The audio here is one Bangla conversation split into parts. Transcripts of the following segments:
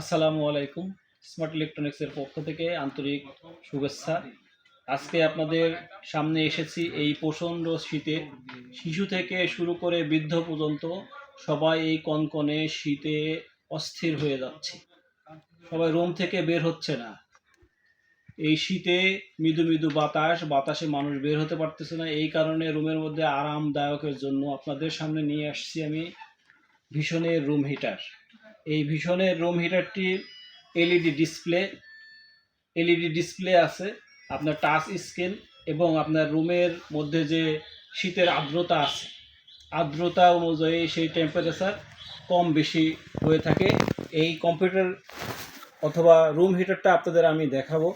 আসসালামু আলাইকুম। স্মার্ট ইলেকট্রনিক্সের পক্ষ থেকে আন্তরিক শুভেচ্ছা। আজকে আপনাদের সামনে এসেছি এই প্রচণ্ড শীতে। শিশু থেকে শুরু করে বৃদ্ধ পর্যন্ত সবাই এই কনকনে শীতে অস্থির হয়ে যাচ্ছে। সবাই রুম থেকে বের হচ্ছে না। এই শীতে মৃদু মৃদু বাতাস, বাতাসে মানুষ বের হতে পারতেছে না। এই কারণে রুমের মধ্যে আরামদায়কের জন্য আপনাদের সামনে নিয়ে আসছি আমি ভীষণের রুম হিটার। এই ভীষণের রুম হিটারটি এলইডি ডিসপ্লে এলইডি ডিসপ্লে আছে, আপনার টাচ স্ক্রিন এবং আপনার রুমের মধ্যে যে শীতের আর্দ্রতা আছে, আর্দ্রতা অনুযায়ী সেই টেম্পারেচার কম বেশি হয়ে থাকে। এই কম্পিউটার অথবা রুম হিটারটা আপনাদের আমি দেখাবো।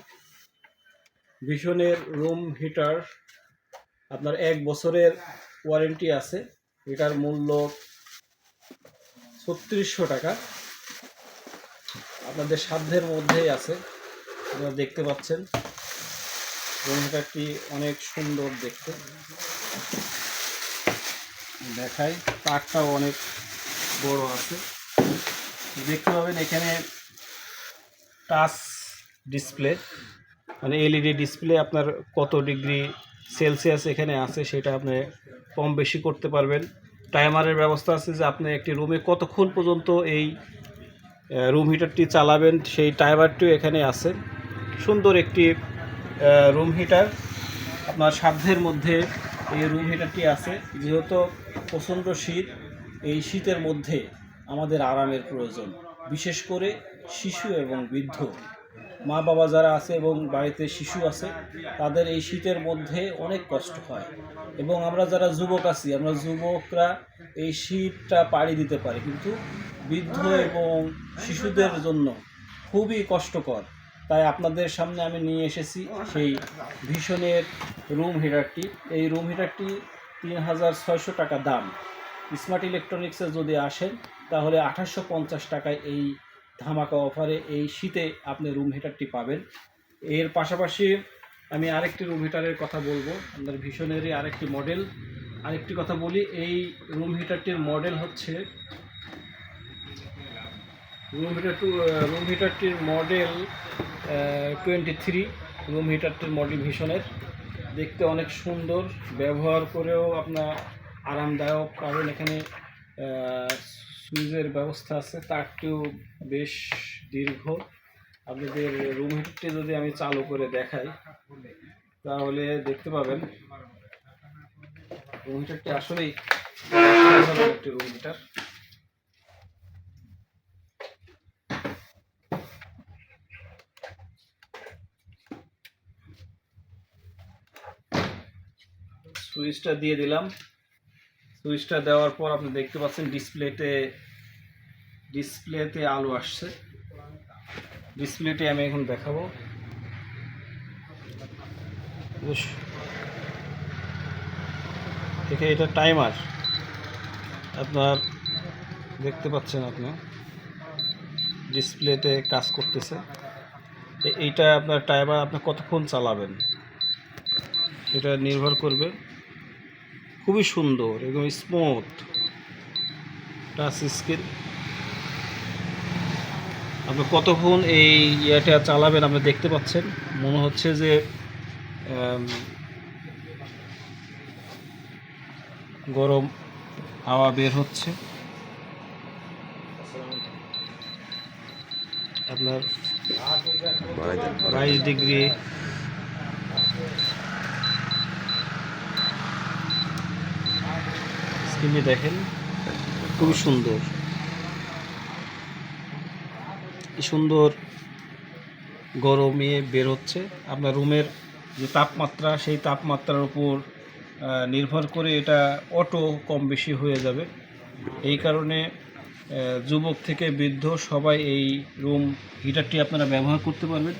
ভীষণের রুম হিটার আপনার এক বছরের ওয়ারেন্টি আছে। এটার মূল্য ছত্রিশশো টাকা। আপনাদের সাধ্যের মধ্যেই আছে। আপনারা দেখতে পাচ্ছেন। রুমটাটি অনেক সুন্দর দেখতে। দেখায় তাকটাও অনেক বড় আছে। দেখতে পাবেন এখানে টাচ ডিসপ্লে মানে এলইডি ডিসপ্লে আপনার কত ডিগ্রি সেলসিয়াস এখানে আছে সেটা আপনি কম বেশি করতে পারবেন। টাইমারের ব্যবস্থা আছে যে আপনি একটি রুমে কতক্ষণ পর্যন্ত এই রুম হিটারটি চালাবেন, সেই টাইমারটিও এখানে আছে। সুন্দর একটি রুম হিটার আপনার সাধ্যের মধ্যে এই রুম হিটারটি আছে। যেহেতু প্রচণ্ড শীত, এই শীতের মধ্যে আমাদের আরামের প্রয়োজন। বিশেষ করে শিশু এবং বৃদ্ধ। মা বাবা যারা আছে এবং বাড়িতে শিশু আছে, তাদের এই শীতের মধ্যে অনেক কষ্ট হয়। এবং আমরা যারা যুবক আছি, আমরা যুবকরা এই শীতটা পাড়ি দিতে পারি। কিন্তু বৃদ্ধ এবং শিশুদের জন্য খুবই কষ্টকর। তাই আপনাদের সামনে আমি নিয়ে এসেছি সেই ভীষণের রুম হিটারটি এই রুম হিটারটি তিন হাজার ছয়শো টাকা দাম। স্মার্ট ইলেকট্রনিক্সে যদি আসেন, তাহলে আঠাশশো পঞ্চাশ টাকায় এই ধামাকা অফারে এই শীতে আপনি রুম হিটারটি পাবেন। এর পাশাপাশি আমি আরেকটি রুম হিটারের কথা বলব। আপনার ভীষণেরই আরেকটি মডেল। আরেকটি কথা বলি, এই রুম হিটারটির মডেল হচ্ছে রুম হিটার টু রুম হিটারটির মডেল টোয়েন্টি থ্রি রুম হিটারটির মডেল ভীষণের। দেখতে অনেক সুন্দর, ব্যবহার করেও আপনার আরামদায়ক। কারণ এখানে সুইচের ব্যবস্থা আছে তারটিও বেশ দীর্ঘ। আপনাদের রুম হিটারটি যদি আমি চালু করে দেখাই, তাহলে দেখতে পাবেন। রুম হিটারটি আসলেই একটি রুম হিটার সুইচটা দিয়ে দিলাম। সুইচটা দেওয়ার পর আপনি দেখতে পাচ্ছেন ডিসপ্লেতে ডিসপ্লেতে আলো আসছে। ডিসপ্লেতে আমি এখন দেখাবো। দেখে এটা টাইমার। আপনার, দেখতে পাচ্ছেন আপনি, ডিসপ্লেতে কাজ করতেছে। এইটা আপনার টাইমার, আপনি কতক্ষণ চালাবেন? সেটা নির্ভর করবে। খুবই সুন্দর একদম স্মুথ টাচ স্ক্রিন আপনি কতক্ষণ এই ইয়েটা চালাবেন আপনি দেখতে পাচ্ছেন? মনে হচ্ছে যে গরম হাওয়া বের হচ্ছে। আপনার বাইশ ডিগ্রি। স্ক্রিনে দেখেন, খুবই সুন্দর। সুন্দর গরমে বের হচ্ছে। আপনার রুমের যে তাপমাত্রা, সেই তাপমাত্রার উপর নির্ভর করে এটা অটো কম বেশি হয়ে যাবে। এই কারণে যুবক থেকে বৃদ্ধ সবাই এই রুম হিটারটি আপনারা ব্যবহার করতে পারবেন।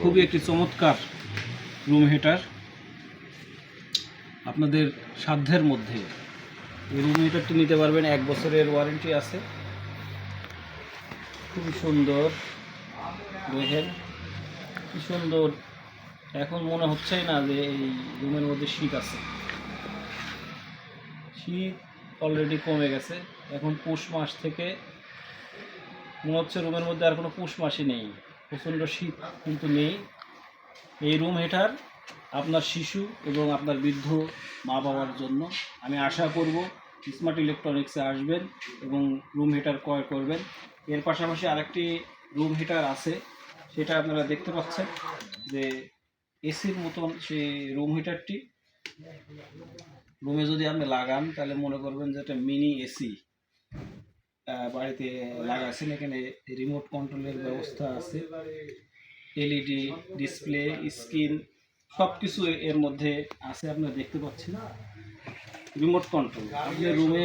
খুবই একটি চমৎকার রুম হিটার আপনাদের সাধ্যের মধ্যে। রুম হিটারটি নিতে পারবেন, এক বছরের ওয়ারেন্টি আছে। খুবই সুন্দর, দেখেন। কি সুন্দর। এখন মনে হচ্ছেই না যে এই রুমের মধ্যে শীত আছে। শীত অলরেডি কমে গেছে। এখন পৌষ মাস থেকে মনে হচ্ছে রুমের মধ্যে আর কোনো পৌষ মাসই নেই। প্রচণ্ড শীত কিন্তু নেই। এই রুম হিটার আপনার শিশু এবং আপনার বৃদ্ধ মা বাবার জন্য। আমি আশা করব স্মার্ট ইলেকট্রনিক্সে আসবেন এবং রুম হিটার ক্রয় করবেন। এর পাশাপাশি আরেকটি রুম হিটার আছে, সেটা আপনারা দেখতে পাচ্ছেন যে এসির মতন সেই রুম হিটারটি রুমে যদি আপনি লাগান, তাহলে মনে করবেন যে একটা মিনি এসি বাড়িতে লাগাচ্ছেন এখানে রিমোট কন্ট্রোলের ব্যবস্থা আছে। এলইডি ডিসপ্লে স্ক্রিন সব কিছু এর মধ্যে আছে, আপনারা দেখতে পাচ্ছেন রিমোট কন্ট্রোল আপনি রুমে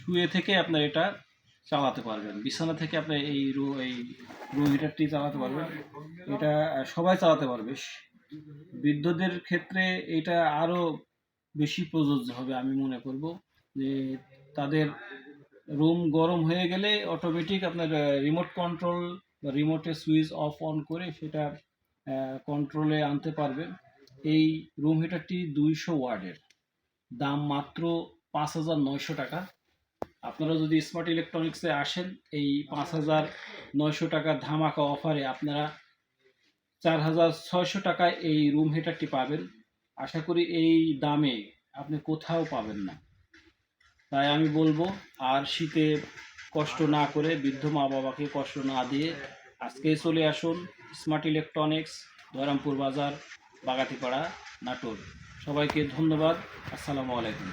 শুয়ে থেকে আপনার এটা চালাতে পারবেন। বিছানা থেকে আপনি এই রু এই রুম হিটারটি চালাতে পারবেন। এটা সবাই চালাতে পারবে। বৃদ্ধদের ক্ষেত্রে এটা আরও বেশি প্রযোজ্য হবে, আমি মনে করব। যে তাদের রুম গরম হয়ে গেলে অটোমেটিক আপনার রিমোট কন্ট্রোল বা রিমোটে সুইচ অফ অন করে সেটা কন্ট্রোলে আনতে পারবেন এই রুম হিটারটি দুইশো ওয়ার্ডের। দাম মাত্র পাঁচ হাজার নয়শো টাকা। আপনারা যদি স্মার্ট ইলেকট্রনিক্সে আসেন, এই পাঁচ হাজার নয়শো টাকার ধামাকা অফারে আপনারা চার হাজার ছয়শো টাকায় এই রুম হিটারটি পাবেন। আশা করি এই দামে আপনি কোথাও পাবেন না। তাই আমি বলব, আর শীতে কষ্ট না করে বৃদ্ধ মা বাবাকে কষ্ট না দিয়ে আজকেই চলে আসুন স্মার্ট ইলেকট্রনিক্স দয়রামপুর বাজার বাগাতিপাড়া নাটোর। সবাইকে ধন্যবাদ। আসসালামু আলাইকুম।